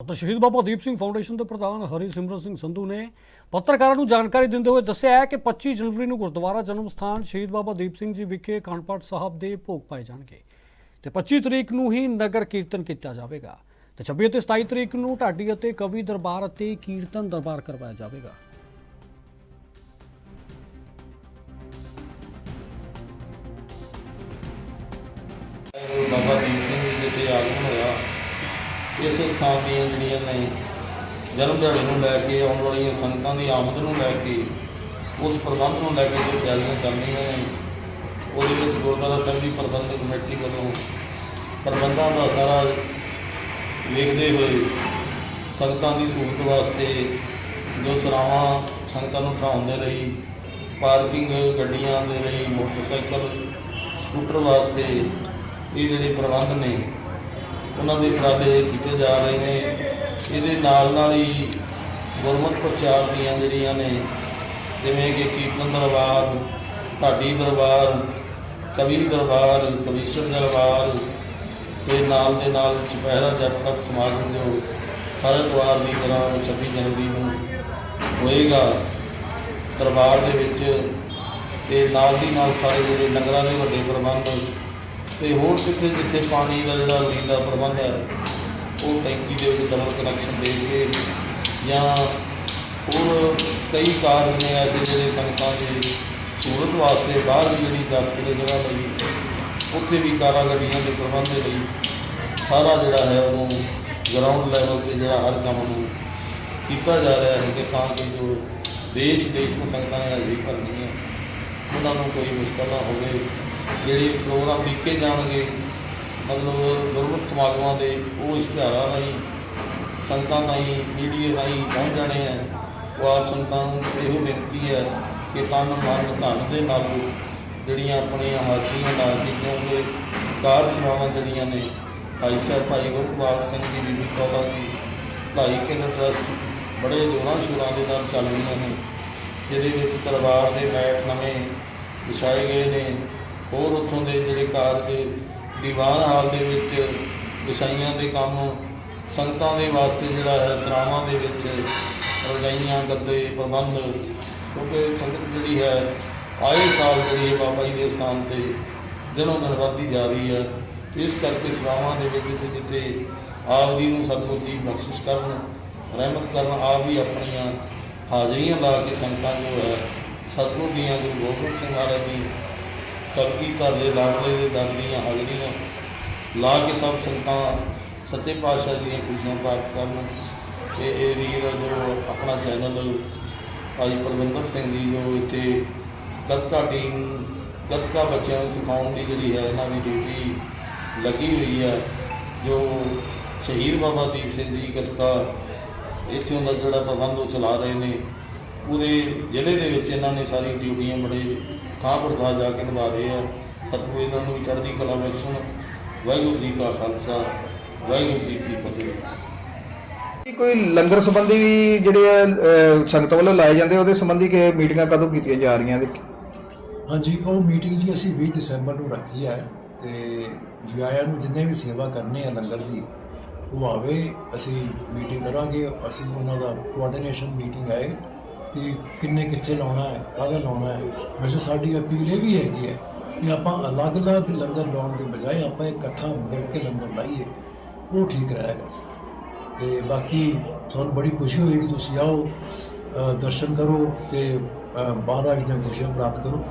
ਤਾਂ ਸ਼ਹੀਦ ਬਾਬਾ ਦੀਪ ਸਿੰਘ ਫਾਊਂਡੇਸ਼ਨ ਦੇ ਪ੍ਰਧਾਨ ਹਰੀ ਸਿਮਰਨ ਸਿੰਘ ਸੰਧੂ ਨੇ ਪੱਤਰਕਾਰਾਂ ਨੂੰ ਜਾਣਕਾਰੀ ਦਿੰਦੇ ਹੋਏ ਦੱਸਿਆ ਹੈ ਕਿ 25 ਜਨਵਰੀ ਨੂੰ ਗੁਰਦੁਆਰਾ ਜਨਮ ਸਥਾਨ ਸ਼ਹੀਦ ਬਾਬਾ ਦੀਪ ਸਿੰਘ ਜੀ ਵਿਖੇ ਅਖੰਡ ਪਾਠ ਸਾਹਿਬ ਦੇ ਭੋਗ ਪਾਏ ਜਾਣਗੇ ਤੇ 25 ਤਰੀਕ ਨੂੰ ਹੀ ਨਗਰ ਕੀਰਤਨ ਕੀਤਾ ਜਾਵੇਗਾ ਤੇ 26 ਅਤੇ 27 ਤਰੀਕ ਨੂੰ ਢਾਡੀ ਅਤੇ ਕਵੀ ਦਰਬਾਰ ਅਤੇ ਕੀਰਤਨ ਦਰਬਾਰ ਕਰਵਾਇਆ ਜਾਵੇਗਾ। ਬਾਬਾ ਦੀਪ ਸਿੰਘ ਜੀ ਦੇ ਆਗਮਨ ਹੋਇਆ। ਇਸ ਸਥਾਨ ਦੀਆਂ ਜਿਹੜੀਆਂ ਨੇ, ਜਨਮ ਦਿਹਾੜੇ ਨੂੰ ਲੈ ਕੇ, ਆਉਣ ਵਾਲੀਆਂ ਸੰਗਤਾਂ ਦੀ ਆਮਦ ਨੂੰ ਲੈ ਕੇ, ਉਸ ਪ੍ਰਬੰਧ ਨੂੰ ਲੈ ਕੇ ਜੋ ਤਿਆਰੀਆਂ ਚੱਲ ਰਹੀਆਂ ਨੇ, ਉਹਦੇ ਵਿੱਚ ਗੁਰਦੁਆਰਾ ਸਾਹਿਬ ਦੀ ਪ੍ਰਬੰਧਕ ਕਮੇਟੀ ਵੱਲੋਂ ਪ੍ਰਬੰਧਾਂ ਦਾ ਸਾਰਾ ਵੇਖਦੇ ਹੋਏ ਸੰਗਤਾਂ ਦੀ ਸਹੂਲਤ ਵਾਸਤੇ ਜੋ ਸਰਾਵਾਂ ਸੰਗਤਾਂ ਨੂੰ ਠਹਿਰਾਉਣ ਦੇ ਲਈ, ਪਾਰਕਿੰਗ ਗੱਡੀਆਂ ਦੇ ਲਈ, ਮੋਟਰਸਾਈਕਲ, ਸਕੂਟਰ ਵਾਸਤੇ ਇਹ ਜਿਹੜੇ ਪ੍ਰਬੰਧ ਨੇ ਉਹਨਾਂ ਦੇ ਇਰਾਦੇ ਕੀਤੇ ਜਾ ਰਹੇ ਨੇ। ਇਹਦੇ ਨਾਲ ਨਾਲ ਹੀ ਗੁਰਮਤਿ ਪ੍ਰਚਾਰ ਦੀਆਂ ਜਿਹੜੀਆਂ ਨੇ, ਜਿਵੇਂ ਕਿ ਕੀਰਤਨ ਦਰਬਾਰ, ਢਾਡੀ ਦਰਬਾਰ, ਕਵੀ ਦਰਬਾਰ, ਕਵੀਸ਼ਰ ਦਰਬਾਰ ਤੇ ਨਾਲ ਦੇ ਨਾਲ ਚੁਪਹਿਰਾ ਜਪ ਸਮਾਗਮ ਜੋ ਹਰ ਐਤਵਾਰ ਦੀ ਤਰ੍ਹਾਂ 26 ਜਨਵਰੀ ਨੂੰ ਹੋਏਗਾ, ਦਰਬਾਰ ਦੇ ਵਿੱਚ ਤੇ ਨਾਲ ਦੀ ਨਾਲ ਸਾਰੇ ਜਿਹੜੇ ਲੰਗਰਾਂ ਦੇ ਵੱਡੇ ਪ੍ਰਬੰਧ ਤੇ ਹੋਰ ਜਿੱਥੇ ਜਿੱਥੇ ਪਾਣੀ ਦਾ ਜਿਹੜਾ ਲੀਲਾ ਪ੍ਰਬੰਧ ਹੈ, ਉਹ ਟੈਂਕੀ ਦੇ ਵਿੱਚ ਡਬਲ ਕਨੈਕਸ਼ਨ ਦੇ ਕੇ ਜਾਂ ਹੋਰ ਕਈ ਕਾਰਨ ਨੇ ਐਸੇ ਜਿਹੜੇ ਸੰਗਤਾਂ ਦੀ ਸਹੂਲਤ ਵਾਸਤੇ ਬਾਹਰ ਦੀ ਜਿਹੜੀ 10 ਕਿਲੇ ਜਗ੍ਹਾ ਲਈ, ਉੱਥੇ ਵੀ ਕਾਰਾਂ ਗੱਡੀਆਂ ਦੇ ਪ੍ਰਬੰਧ ਦੇ ਲਈ ਸਾਰਾ ਜਿਹੜਾ ਹੈ ਉਹਨੂੰ ਗਰਾਊਂਡ ਲੈਵਲ ਤੇ ਜਿਹੜਾ ਹਰ ਕੰਮ ਨੂੰ ਕੀਤਾ ਜਾ ਰਿਹਾ ਹੈ ਕਿ ਤਾਂ ਕਿ ਜੋ ਦੇਸ਼ ਦੇਸ਼ ਤੋਂ ਸੰਗਤਾਂ ਨੇ ਹਾਜ਼ਰੀ ਭਰਨੀ ਹੈ, ਉਹਨਾਂ ਨੂੰ ਕੋਈ ਮੁਸ਼ਕਲ ਨਾ ਹੋਵੇ। ਜਿਹੜੇ ਪ੍ਰੋਗਰਾਮ ਲਿਖੇ ਜਾਣਗੇ, ਮਤਲਬ ਗੁਰਮਤਿ ਸਮਾਗਮਾਂ ਦੇ, ਉਹ ਇਸ਼ਤਿਹਾਰਾਂ ਰਾਹੀਂ, ਸੰਗਤਾਂ ਤਾਈਂ ਮੀਡੀਆ ਰਾਹੀਂ ਪਹੁੰਚ ਜਾਣੇ ਹੈ ਵਾਰ ਸੰਗਤਾਂ ਨੂੰ ਇਹੋ ਬੇਨਤੀ ਹੈ ਕਿ ਤਨ ਮਨ ਧਨ ਦੇ ਨਾਲ ਜਿਹੜੀਆਂ ਆਪਣੀਆਂ ਹਾਜ਼ਰੀਆਂ ਲਾ ਕੇ, ਕਿਉਂਕਿ ਕਾਰ ਸੇਵਾਵਾਂ ਜਿਹੜੀਆਂ ਨੇ, ਭਾਈ ਸਾਹਿਬ, ਭਾਈ ਗੁਰਪਾਲ ਸਿੰਘ ਜੀ, ਬੀਬੀ ਕੌਲਾ ਜੀ, ਭਾਈ ਕੇਂਦਰ ਟਰੱਸਟ ਬੜੇ ਜੋਰਾਂ ਸ਼ੋਰਾਂ ਦੇ ਨਾਲ ਚੱਲ ਰਹੀਆਂ ਨੇ। ਜਿਹਦੇ ਵਿੱਚ ਤਲਵਾਰ ਦੇ ਮੈਟ ਨਵੇਂ ਵਿਛਾਏ ਗਏ ਨੇ। ਹੋਰ ਉੱਥੋਂ ਦੇ ਜਿਹੜੇ ਕਾਰਜ ਦੀਵਾਨ ਹਾਲ ਦੇ ਵਿੱਚ ਵਿਸਾਈਆਂ ਦੇ ਕੰਮ, ਸੰਗਤਾਂ ਦੇ ਵਾਸਤੇ ਜਿਹੜਾ ਹੈ, ਸਰਾਵਾਂ ਦੇ ਵਿੱਚ ਰਜਾਈਆਂ, ਗੱਦੇ, ਪ੍ਰਬੰਧ, ਕਿਉਂਕਿ ਸੰਗਤ ਜਿਹੜੀ ਹੈ, ਆਏ ਸਾਲ ਜਿਹੜੀ ਹੈ ਬਾਬਾ ਜੀ ਦੇ ਸਥਾਨ ਤੇ ਦਿਨੋਂ ਦਿਨ ਵੱਧਦੀ ਜਾ ਰਹੀ ਹੈ। ਇਸ ਕਰਕੇ ਸਰਾਵਾਂ ਦੇ ਵਿੱਚ ਜਿੱਥੇ ਆਪ ਜੀ ਨੂੰ ਸਤਿਗੁਰੂ ਜੀ ਬਖਸ਼ਿਸ਼ ਕਰਨ, ਰਹਿਮਤ ਕਰਨ, ਆਪ ਵੀ ਆਪਣੀਆਂ ਹਾਜ਼ਰੀਆਂ ਲਾ ਕੇ ਸੰਗਤਾਂ ਜੋ ਹੈ, ਸਤਿਗੁਰੂ ਦੀਆਂ ਗੁਰੂ ਗੋਬਿੰਦ ਸਿੰਘ ਮਹਾਰਾਜ ਦੀ ਕਲਗੀ ਘਰ ਦੇ ਲਾਡਲੇ ਦੇ ਦਰ ਦੀਆਂ ਹਾਜ਼ਰੀਆਂ ਲਾ ਕੇ ਸਭ ਸੰਗਤਾਂ ਸੱਚੇ ਪਾਤਸ਼ਾਹ ਦੀਆਂ ਖੁਸ਼ੀਆਂ ਪ੍ਰਾਪਤ ਕਰਨ ਤੇ ਇਹ ਵੀਰ ਜੋ ਆਪਣਾ ਚੈਨਲ ਭਾਈ ਪਰਵਿੰਦਰ ਸਿੰਘ ਜੀ ਜੋ ਇੱਥੇ ਗੱਤਕਾ ਟੀਮ ਗੱਤਕਾ ਬੱਚਿਆਂ ਨੂੰ ਸਿਖਾਉਣ ਦੀ ਜਿਹੜੀ ਹੈ, ਇਹਨਾਂ ਦੀ ਡਿਊਟੀ ਲੱਗੀ ਹੋਈ ਹੈ, ਜੋ ਸ਼ਹੀਦ ਬਾਬਾ ਦੀਪ ਸਿੰਘ ਜੀ ਗੱਤਕਾ ਇੱਥੋਂ ਦਾ ਜਿਹੜਾ ਪ੍ਰਬੰਧ ਉਹ ਚਲਾ ਰਹੇ ਨੇ, ਪੂਰੇ ਜ਼ਿਲ੍ਹੇ ਦੇ ਵਿੱਚ ਇਹਨਾਂ ਨੇ ਸਾਰੀ ਡਿਊਟੀਆਂ ਬੜੇ ਥਾਂ ਪਰ ਥਾਂ ਜਾ ਕੇ ਨਿਭਾ ਰਹੇ ਆ। ਸਤਿਗੁਰੂ ਇਹਨਾਂ ਨੂੰ ਵੀ ਚੜ੍ਹਦੀ ਕਲਾ ਬਖਸ਼ਣ ਵਾਹਿਗੁਰੂ ਜੀ ਕਾ ਖਾਲਸਾ ਵਾਹਿਗੁਰੂ ਜੀ ਕੀ ਫਤਿਹ। ਕੋਈ ਲੰਗਰ ਸੰਬੰਧੀ ਵੀ ਜਿਹੜੇ ਅਹ, ਸੰਗਤ ਵੱਲੋਂ ਲਾਏ ਜਾਂਦੇ ਉਹਦੇ ਸੰਬੰਧੀ ਕਿ ਮੀਟਿੰਗਾਂ ਕਦੋਂ ਕੀਤੀਆਂ ਜਾ ਰਹੀਆਂ ਨੇ? ਹਾਂਜੀ ਉਹ ਮੀਟਿੰਗ ਜੀ ਅਸੀਂ 20 ਦਸੰਬਰ ਨੂੰ ਰੱਖੀ ਹੈ ਤੇ ਵਿਆਹਿਆ ਨੂੰ ਜਿੰਨੇ ਵੀ ਸੇਵਾ ਕਰਨੀ ਹੈ ਲੰਗਰ ਦੀ ਉਹ ਆਵੇ ਅਸੀਂ ਮੀਟਿੰਗ ਕਰਾਂਗੇ। ਅਸੀਂ ਉਹਨਾਂ ਦਾ ਕੋਆਰਡੀਨੇਸ਼ਨ ਮੀਟਿੰਗ ਹੈ। ਕਿ ਕਿੰਨੇ ਕਿੱਥੇ ਲਾਉਣਾ ਹੈ ਕਾਹਦਾ ਲਾਉਣਾ ਹੈ। ਵੈਸੇ ਸਾਡੀ ਅਪੀਲ ਇਹ ਵੀ ਹੈਗੀ ਹੈ ਕਿ ਆਪਾਂ ਅਲੱਗ-ਅਲੱਗ ਲੰਗਰ ਲਾਉਣ ਦੇ ਬਜਾਏ ਆਪਾਂ ਇਕੱਠਾ ਮਿਲ ਕੇ ਲੰਗਰ ਲਾਈਏ ਉਹ ਠੀਕ ਰਹੇਗਾ। ਤੇ ਬਾਕੀ ਤੁਹਾਨੂੰ ਬੜੀ ਖੁਸ਼ੀ ਹੋਏਗੀ ਤੁਸੀਂ ਆਓ ਦਰਸ਼ਨ ਕਰੋ ਤੇ ਅ, ਮਹਾਰਾਜ ਦੀਆਂ ਖੁਸ਼ੀਆਂ ਪ੍ਰਾਪਤ ਕਰੋ।